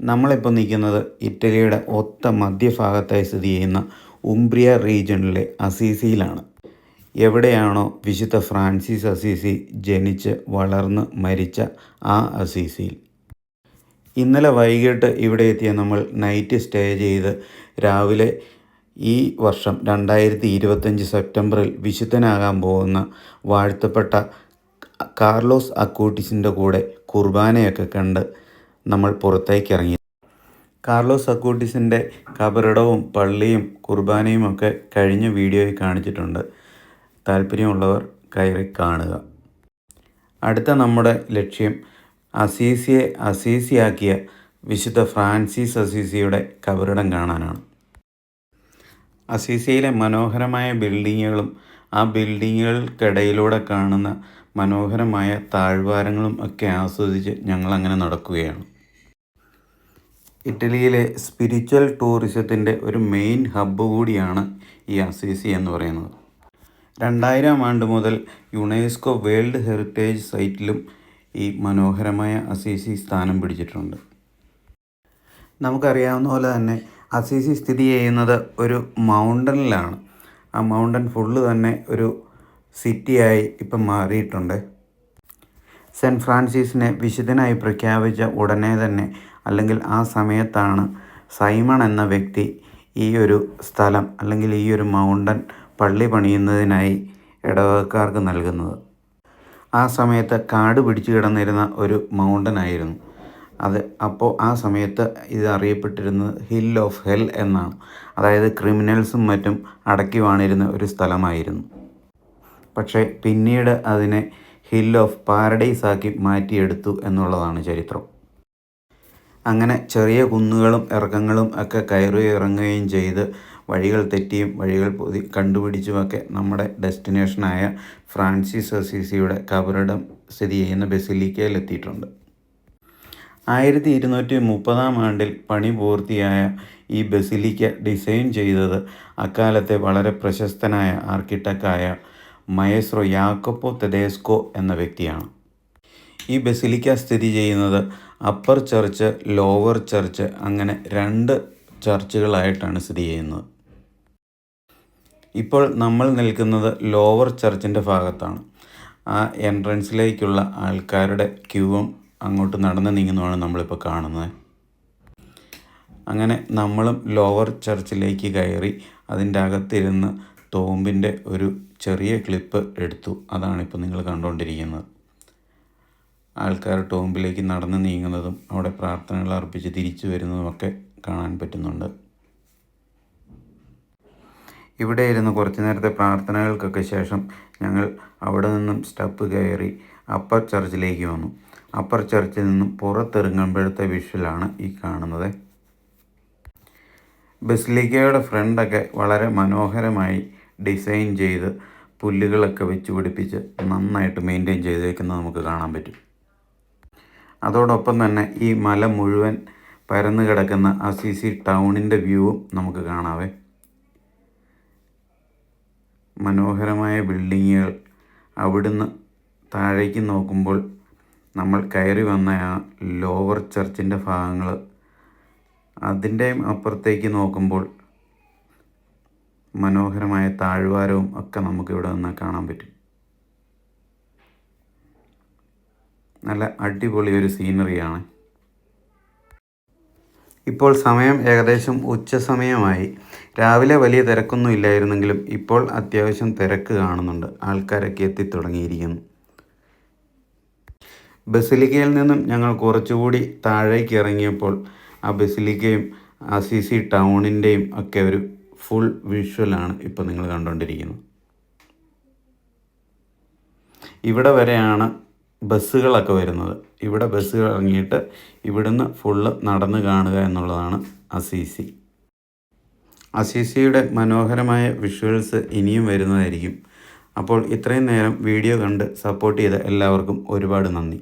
നമ്മളിപ്പോൾ നിൽക്കുന്നത് ഇറ്റലിയുടെ ഒത്ത മധ്യഭാഗത്തായി സ്ഥിതി ചെയ്യുന്ന ഉംബ്രിയ റീജിയണിലെ അസീസിയിലാണ്. എവിടെയാണോ വിശുദ്ധ ഫ്രാൻസിസ് അസീസി ജനിച്ച് വളർന്ന് മരിച്ച ആ അസീസിയിൽ. ഇന്നലെ വൈകിട്ട് ഇവിടെ എത്തിയ നമ്മൾ നൈറ്റ് സ്റ്റേ ചെയ്ത് രാവിലെ ഈ വർഷം രണ്ടായിരത്തി ഇരുപത്തഞ്ച് സെപ്റ്റംബറിൽ വിശുദ്ധനാകാൻ പോകുന്ന വാഴ്ത്തപ്പെട്ട കാർലോസ് അക്കൂട്ടിസിന്റെ കൂടെ കുർബാനയൊക്കെ കണ്ട് നമ്മൾ പുറത്തേക്ക് ഇറങ്ങി കാർലോസ് അക്കൂട്ടിസിന്റെ കബറിടവും പള്ളിയും കുർബാനയും ഒക്കെ കഴിഞ്ഞ വീഡിയോയിൽ കാണിച്ചിട്ടുണ്ട്. താല്പര്യമുള്ളവർ കയറി കാണുക. അടുത്ത നമ്മുടെ ലക്ഷ്യം അസീസിയെ അസീസിയാക്കിയ വിശുദ്ധ ഫ്രാൻസിസ് അസീസിയുടെ കബറിടം കാണാനാണ്. അസീസിയിലെ മനോഹരമായ ബിൽഡിങ്ങുകളും ആ ബിൽഡിങ്ങുകൾക്കിടയിലൂടെ കാണുന്ന മനോഹരമായ താഴ്വാരങ്ങളും ഒക്കെ ആസ്വദിച്ച് ഞങ്ങളങ്ങനെ നടക്കുകയാണ്. ഇറ്റലിയിലെ സ്പിരിച്വൽ ടൂറിസത്തിന്റെ ഒരു മെയിൻ ഹബ്ബ് കൂടിയാണ് ഈ അസീസി എന്ന് പറയുന്നത്. രണ്ടായിരം ആണ്ട് മുതൽ യുനെസ്കോ വേൾഡ് ഹെറിറ്റേജ് സൈറ്റിലും ഈ മനോഹരമായ അസീസി സ്ഥാനം പിടിച്ചിട്ടുണ്ട്. നമുക്കറിയാവുന്ന പോലെ തന്നെ അസീസി സ്ഥിതി ചെയ്യുന്നത് ഒരു മൗണ്ടനിലാണ് ആ മൗണ്ടൻ ഫുള്ള് തന്നെ ഒരു സിറ്റിയായി ഇപ്പം മാറിയിട്ടുണ്ട്. സെന്റ് ഫ്രാൻസിസിനെ വിശുദ്ധനായി പ്രഖ്യാപിച്ച ഉടനെ തന്നെ അല്ലെങ്കിൽ ആ സമയത്താണ് സൈമൺ എന്ന വ്യക്തി ഈ ഒരു സ്ഥലം അല്ലെങ്കിൽ ഈ ഒരു മൗണ്ടൻ പള്ളി പണിയുന്നതിനായി ഇടവകക്കാർക്ക് നൽകുന്നത്. ആ സമയത്ത് കാട് പിടിച്ചു കിടന്നിരുന്ന ഒരു മൗണ്ടൻ ആയിരുന്നു അത് അപ്പോൾ ആ സമയത്ത് ഇത് അറിയപ്പെട്ടിരുന്നത് ഹിൽ ഓഫ് ഹെൽ എന്നാണ്. അതായത് ക്രിമിനൽസും മറ്റും അടക്കി വാണിരുന്ന ഒരു സ്ഥലമായിരുന്നു. പക്ഷേ പിന്നീട് അതിനെ ഹിൽ ഓഫ് പാരഡൈസ് ആക്കി മാറ്റിയെടുത്തു എന്നുള്ളതാണ് ചരിത്രം. അങ്ങനെ ചെറിയ കുന്നുകളും ഇറക്കങ്ങളും ഒക്കെ കയറി ഇറങ്ങുകയും ചെയ്ത് വഴികൾ തെറ്റിയും വഴികൾ പൊതി കണ്ടുപിടിച്ചുമൊക്കെ നമ്മുടെ ഡെസ്റ്റിനേഷനായ ഫ്രാൻസിസ് അസീസിയുടെ കബറിടം സ്ഥിതി ചെയ്യുന്ന ബസിലിക്കയിൽ എത്തിയിട്ടുണ്ട് ആയിരത്തി ഇരുന്നൂറ്റി മുപ്പതാം ആണ്ടിൽ പണി പൂർത്തിയായ ഈ ബസിലിക്ക ഡിസൈൻ ചെയ്തത് അക്കാലത്തെ വളരെ പ്രശസ്തനായ ആർക്കിടെക്റ്റായ മയസ്രോ യാക്കോപ്പോ തെദേസ്കോ എന്ന വ്യക്തിയാണ്. ഈ ബസിലിക്ക സ്ഥിതി ചെയ്യുന്നത് അപ്പർ ചർച്ച് ലോവർ ചർച്ച് അങ്ങനെ രണ്ട് ചർച്ചുകളായിട്ടാണ് സ്ഥിതി ചെയ്യുന്നത്. ഇപ്പോൾ നമ്മൾ നിൽക്കുന്നത് ലോവർ ചർച്ചിന്റെ ഭാഗത്താണ്. ആ എൻട്രൻസിലേക്കുള്ള ആൾക്കാരുടെ ക്യൂവും അങ്ങോട്ട് നടന്ന് നീങ്ങുന്നതാണ് നമ്മളിപ്പോൾ കാണുന്നത്. അങ്ങനെ നമ്മളും ലോവർ ചർച്ചിലേക്ക് കയറി അതിന്റെ അകത്തിരുന്ന് തോമ്പിന്റെ ഒരു ചെറിയ ക്ലിപ്പ് എടുത്തു. അതാണിപ്പോൾ നിങ്ങൾ കണ്ടുകൊണ്ടിരിക്കുന്നത്. ആൾക്കാർ ടോമ്പിലേക്ക് നടന്ന് നീങ്ങുന്നതും അവിടെ പ്രാർത്ഥനകൾ അർപ്പിച്ച് തിരിച്ചു വരുന്നതുമൊക്കെ കാണാൻ പറ്റുന്നുണ്ട്. ഇവിടെ ഇരുന്ന് കുറച്ച് നേരത്തെ പ്രാർത്ഥനകൾക്കൊക്കെ ശേഷം ഞങ്ങൾ അവിടെ നിന്നും സ്റ്റെപ്പ് കയറി അപ്പർ ചർച്ചിലേക്ക് വന്നു. അപ്പർ ചർച്ചിൽ നിന്നും പുറത്തിറങ്ങുമ്പോഴത്തെ വിഷ്വലാണ് ഈ കാണുന്നത്. ബസിലിക്കയുടെ ഫ്രണ്ടൊക്കെ വളരെ മനോഹരമായി ഡിസൈൻ ചെയ്ത് പുല്ലുകളൊക്കെ വെച്ച് പിടിപ്പിച്ച് നന്നായിട്ട് മെയിന്റെയിൻ ചെയ്തേക്കുന്നത് നമുക്ക് കാണാൻ പറ്റും. അതോടൊപ്പം തന്നെ ഈ മല മുഴുവൻ പരന്നു കിടക്കുന്ന അസിസി ടൗണിന്റെ വ്യൂവും നമുക്ക് കാണാവേ. മനോഹരമായ ബിൽഡിങ്ങുകൾ അവിടുന്ന് താഴേക്ക് നോക്കുമ്പോൾ നമ്മൾ കയറി വന്ന ആ ലോവർ ചർച്ചിന്റെ ഭാഗങ്ങൾ അതിന്റെയും അപ്പുറത്തേക്ക് നോക്കുമ്പോൾ മനോഹരമായ താഴ്വാരവും ഒക്കെ നമുക്ക് ഇവിടെ നിന്ന് കാണാൻ പറ്റും. നല്ല അടിപൊളി ഒരു സീനറിയാണ്. ഇപ്പോൾ സമയം ഏകദേശം ഉച്ച സമയമായി. രാവിലെ വലിയ തിരക്കൊന്നും ഇല്ലായിരുന്നെങ്കിലും ഇപ്പോൾ അത്യാവശ്യം തിരക്ക് കാണുന്നുണ്ട്. ആൾക്കാരൊക്കെ എത്തിത്തുടങ്ങിയിരിക്കുന്നു. ബസിലിക്കയിൽ നിന്നും ഞങ്ങൾ കുറച്ചുകൂടി താഴേക്ക് ഇറങ്ങിയപ്പോൾ ആ ബസിലിക്കയും ആ സി സി ടൗണിന്റെയും ഒക്കെ ഒരു ഫുൾ വിഷ്വലാണ് ഇപ്പോൾ നിങ്ങൾ കണ്ടുകൊണ്ടിരിക്കുന്നത്. ഇവിടെ വരെയാണ് ബസ്സുകളൊക്കെ വരുന്നത്. ഇവിടെ ബസ്സുകൾ ഇറങ്ങിയിട്ട് ഇവിടുന്ന് ഫുള്ള് നടന്ന് കാണുക എന്നുള്ളതാണ് അസീസി. അസീസിയുടെ മനോഹരമായ വിഷ്വൽസ് ഇനിയും വരുന്നതായിരിക്കും. അപ്പോൾ ഇത്രയും നേരം വീഡിയോ കണ്ട് സപ്പോർട്ട് ചെയ്ത എല്ലാവർക്കും ഒരുപാട് നന്ദി.